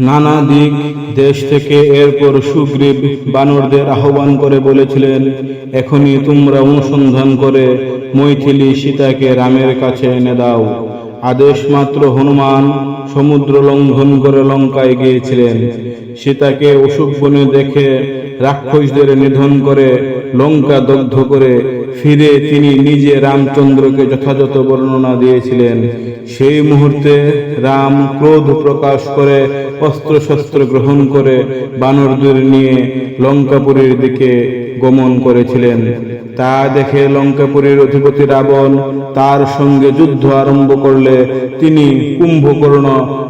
নানা দিক দেশ থেকে এরপর সুগ্রীব বানরদের আহ্বান করে বলেছিলেন, এখনই তোমরা অনুসন্ধান করে মৈথিলি সীতাকে রামের কাছে এনে দাও। আদেশ মাত্র হনুমান সমুদ্র লঙ্ঘন করে লঙ্কায় গিয়েছিলেন। সীতাকে অসুখ বনে দেখে রাক্ষসদের নিধন করে লঙ্কা দগ্ধ করে ফিরে তিনি নিজে রামচন্দ্রকে যথাযথ বর্ণনা দিয়েছিলেন। সেই মুহূর্তে রাম ক্রোধ প্রকাশ করে অস্ত্রশস্ত্র গ্রহণ করে বানরদের নিয়ে লঙ্কাপুরীর দিকে গমন করেছিলেন। তা দেখে লঙ্কাপুরীর অধিপতি রাবণ তার সঙ্গে যুদ্ধ আরম্ভ করলে তিনি কুম্ভকর্ণ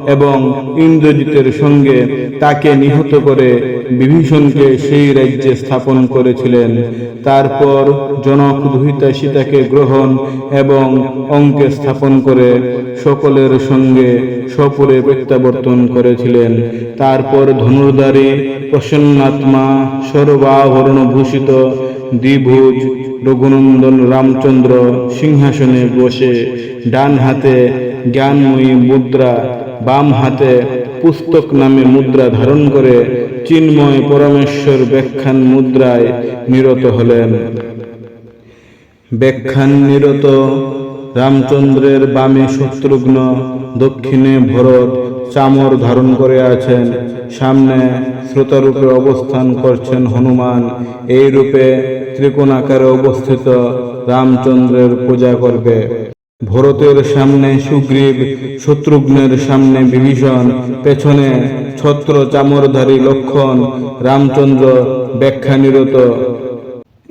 এবং ইন্দ্রজিতের সঙ্গে তাকে নিহত করে বিভীষণকে সেই রাজ্যে স্থাপন করেছিলেন। তারপর জনক দুহিতা সীতাকে গ্রহণ এবং অঙ্কে স্থাপন করে সকলের সঙ্গে সপুরে প্রত্যাবর্তন করেছিলেন। তারপর ধনুর্ধারী প্রসন্নাত্মা সর্বাভরণ ভূষিত দ্বিভুজ রঘুনন্দন রামচন্দ্র সিংহাসনে বসে ডান হাতে জ্ঞানময়ী মুদ্রা বাম হাতে পুস্তক নামে মুদ্রা ধারণ করে চিন্ময় পরমেশ্বর ব্যাখ্যান মুদ্রায় নিরত হলেন। ব্যাখ্যান নিরত রামচন্দ্রের বামে শত্রুঘ্ন, দক্ষিণে ভরত, চামর ধারণ করে আছেন। সামনে শ্রোতারূপে অবস্থান করছেন হনুমান। এই রূপে ত্রিকোণাকারে অবস্থিত রামচন্দ্রের পূজা করবে। ভরতের সামনে সুগ্রীব, শত্রুঘ্নের সামনে বিভীষণ, পেছনে ছত্র চামরধারী লক্ষণ, রামচন্দ্র ব্যাখ্যা নিরত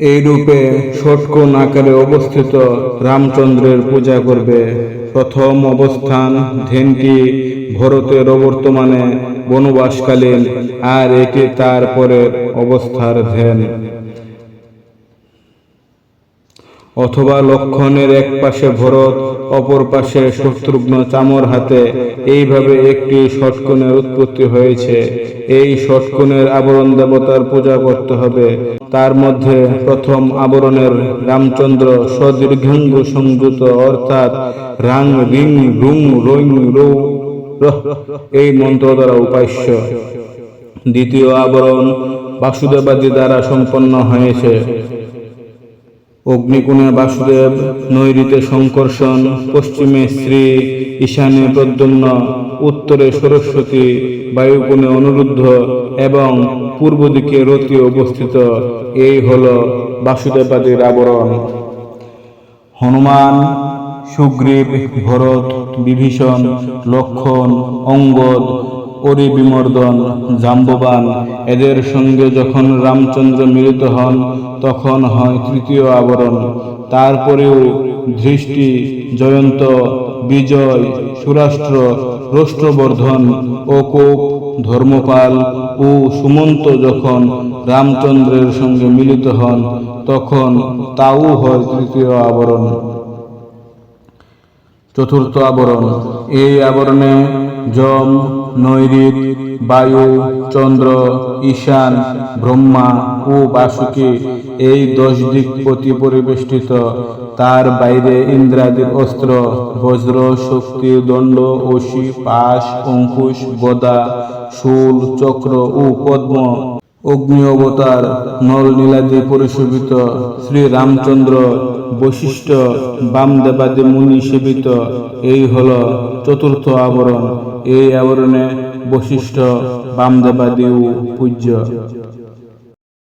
এই রূপে ষটকোণ আকারে অবস্থিত রামচন্দ্রের পূজা করবে। প্রথম অবস্থান ধ্যানটি ভরতের অবর্তমানে বনবাসকালীন আর এটি তার পরের অবস্থার ধ্যান। অথবা লক্ষণের এক পাশে ভরত, অপর পাশে শত্রুঘ্ন চামর হাতে। এইভাবে একটি ষটকোণের উৎপত্তি হয়েছে। এই ষটকোণের আবরণ দেবতার পূজা করতে হবে। তার মধ্যে প্রথম আবরণের রামচন্দ্র সদীর্ঘাঙ্গ সংযুত, অর্থাৎ রাং, রিং, রুং, রৈং, রৌ এই মন্ত্র দ্বারা উপাস্য। দ্বিতীয় আবরণ বাসুদেবাদি দ্বারা সম্পন্ন হয়েছে। অগ্নিকোণে বাসুদেব নৈরিতে শঙ্কর্ষণ পশ্চিমে শ্রী, ঈশানে প্রদ্যুম্ন, উত্তরে সরস্বতী, বায়ুকোণে অনুরুদ্ধ এবং পূর্ব দিকে রতি অবস্থিত। এই হল বাসুদেবাদির আবরণ। হনুমান, সুগ্রীব, ভরত, বিভীষণ, লক্ষণ, অঙ্গদ পরিবিমর্দন জাম্ববান। এদের সঙ্গে যখন রামচন্দ্র মিলিত হন, তখন হয় তৃতীয় আবরণ। তারপরেও দৃষ্টি জয়ন্ত, বিজয়, সুরাষ্ট্র, রষ্ট্রবর্ধন কোপ, ধর্মপাল ও সুমন্ত যখন রামচন্দ্রের সঙ্গে মিলিত হন, তখন তাও হয় তৃতীয় আবরণ। চতুর্থ আবরণ। এই আবরণে যম নৈরিত, বায়ু, চন্দ্র, ঈশান, ব্রহ্মা ও বাসুকি এই দশ দিক প্রতি পরিবেষ্টিত। তার বাইরে ইন্দ্রাদির অস্ত্র, বজ্র, শক্তি, দণ্ড অসি পাশ, অঙ্কুশ গদা শূল, চক্র ও পদ্ম, অগ্নি অবতার নল নীলাদি পরিশোভিত। শ্রী রামচন্দ্র বৈশিষ্ট্য বামদেবাদী মুনি সেবিত। এই হল চতুর্থ আবরণ। এই আবরণে বৈশিষ্ট্য বামদেবাদিও পূজ্য।